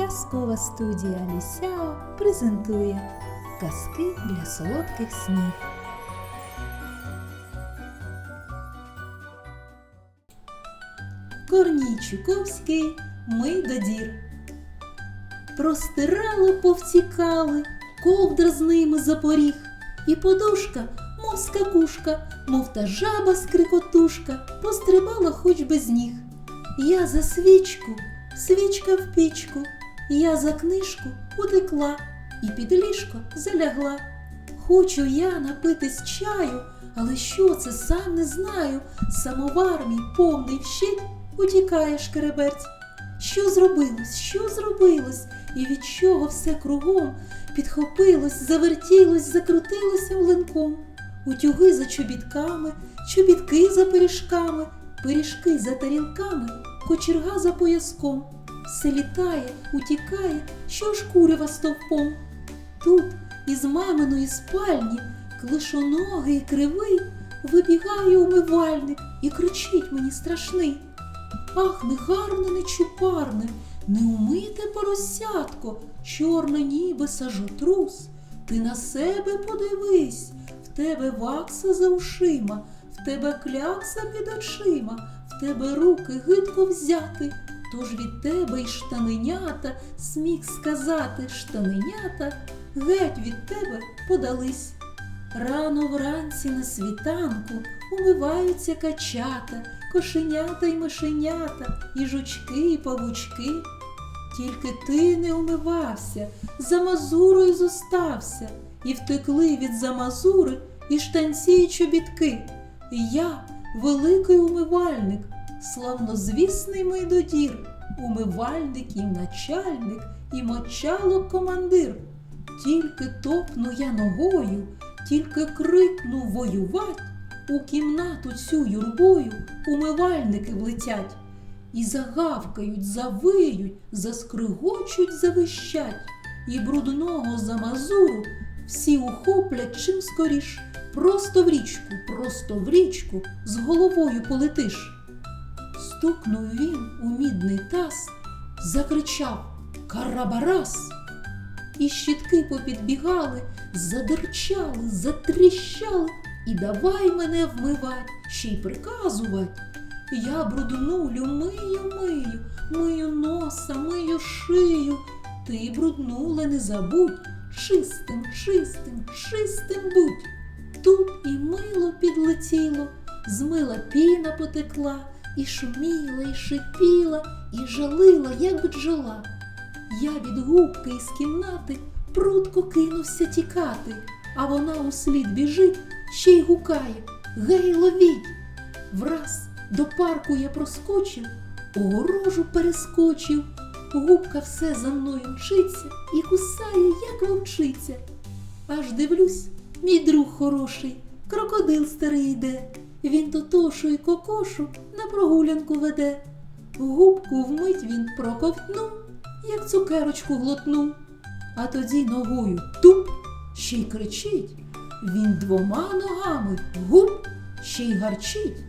Казкова студія Лісяо презентує казки для солодких снів. Корній Чуковський Ми до дір. Простирало, повтікали, ковдра з ними запоріг, і подушка, мов скакушка, мов та жаба скрикотушка, пострибала хоч без ніг. Я за свічку, свічка в пічку, я за книжку утекла і під ліжко залягла. Хочу я напитись чаю, але що це сам не знаю. Самовар мій повний вщить, утікає шкереберть. Що зробилось, що зробилось, і від чого все кругом підхопилось, завертілось, закрутилося млинком. Утюги за чобітками, чобітки за пиріжками, пиріжки за тарілками, кочерга за пояском. Все літає, утікає, що ж курява стовпом. Тут із маминої спальні клишоногий і кривий вибігає умивальник і кричить мені страшний. Ах, негарне, нечупарне, неумите поросятко, чорне ніби сажотрус. Ти на себе подивись, в тебе вакса за ушима, в тебе клякса під очима, в тебе руки гидко взяти. Тож від тебе й штаненята, сміх сказати штаненята, геть від тебе подались. Рано вранці на світанку умиваються качата, кошенята й мишенята, і жучки, і павучки. Тільки ти не умивався, за мазурою зостався, і втекли від замазури і штанці й чобітки. Я великий умивальник, славнозвісний майдодір, умивальник і начальник, і мочало командир. Тільки топну я ногою, тільки крикну воювать, у кімнату цю юрбою умивальники влетять. І загавкають, завиють, заскригочуть, завищать, і брудного замазуру всі ухоплять чим скоріш. Просто в річку, просто в річку з головою полетиш. Стукнув він у мідний таз, закричав Карабарас. І щітки попідбігали, задерчали, затріщали, і давай мене вмивать, ще й приказувать. Я бруднулю, мию, мию, мию носа, мию шию. Ти бруднула, не забудь, чистим, чистим, чистим будь. Тут і мило підлетіло, з мила піна потекла, і шуміла, і шипіла, і жалила, як бджола. Я від губки із кімнати прутко кинувся тікати, а вона услід біжить, ще й гукає Гей, ловіть! Враз до парку я проскочив, огорожу перескочив, губка все за мною мчиться і кусає, як вовчиця. Аж дивлюсь, мій друг хороший, крокодил старий йде. Він тотошу й кокошу на прогулянку веде. Губку вмить він проковтнув, як цукерочку глотнув, а тоді ногою туп ще й кричить. Він двома ногами гуп ще й гарчить.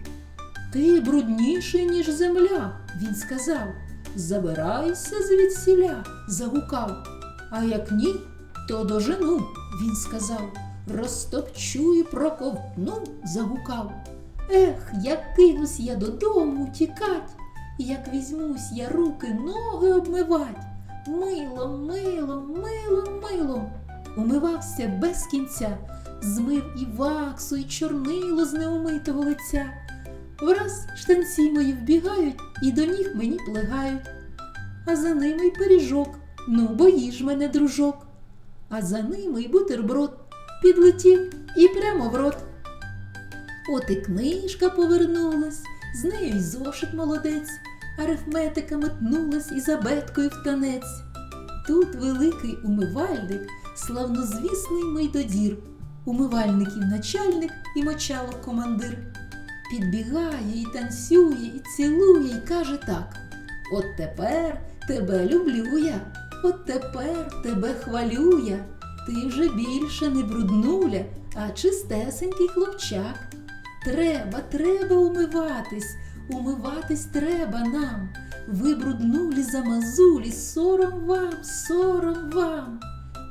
Ти брудніший, ніж земля, він сказав. Забирайся звідсіля, загукав. А як ні, то дожену, він сказав. Розтопчу і проковтну, загукав. Ех, як кинусь я додому тікать, як візьмусь я руки, ноги обмивать. Милом, милом, милом, милом. Умивався без кінця, змив і ваксу, і чорнило з неумитого лиця. Враз штанці мої вбігають і до ніг мені плегають. А за ними й пиріжок, ну боїж мене, дружок. А за ними й бутерброд підлетів і прямо в рот. От і книжка повернулась, з нею й зошит молодець, арифметика метнулась і за беткою в танець. Тут великий умивальник, славнозвісний майдодір, умивальників начальник і мочало командир. Підбігає і танцює, і цілує, і каже так: От тепер тебе люблю я, от тепер тебе хвалю я. Ти вже більше не бруднуля, а чистесенький хлопчак. Треба, треба умиватись, умиватись треба нам. Ви бруднулі замазулі, сором вам, сором вам.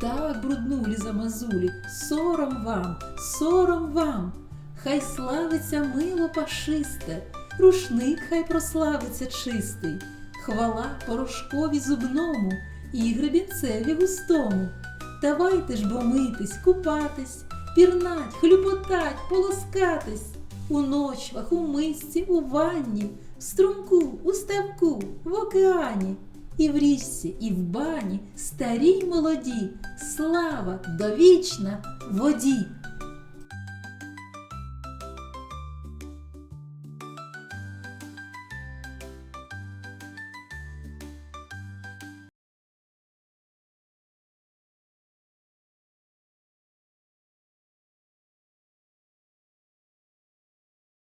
Так, бруднулі замазулі, сором вам, сором вам. Хай славиться мило пашисте, рушник хай прославиться чистий, хвала порошкові зубному і гребінцеві густому. Давайте ж бо митись, купатись, пірнать, хлюпотать, полоскатись. У ночвах, у мисці, у ванні, в струмку, у ставку, в океані, і в річці, і в бані, старі й молоді, слава довічна воді.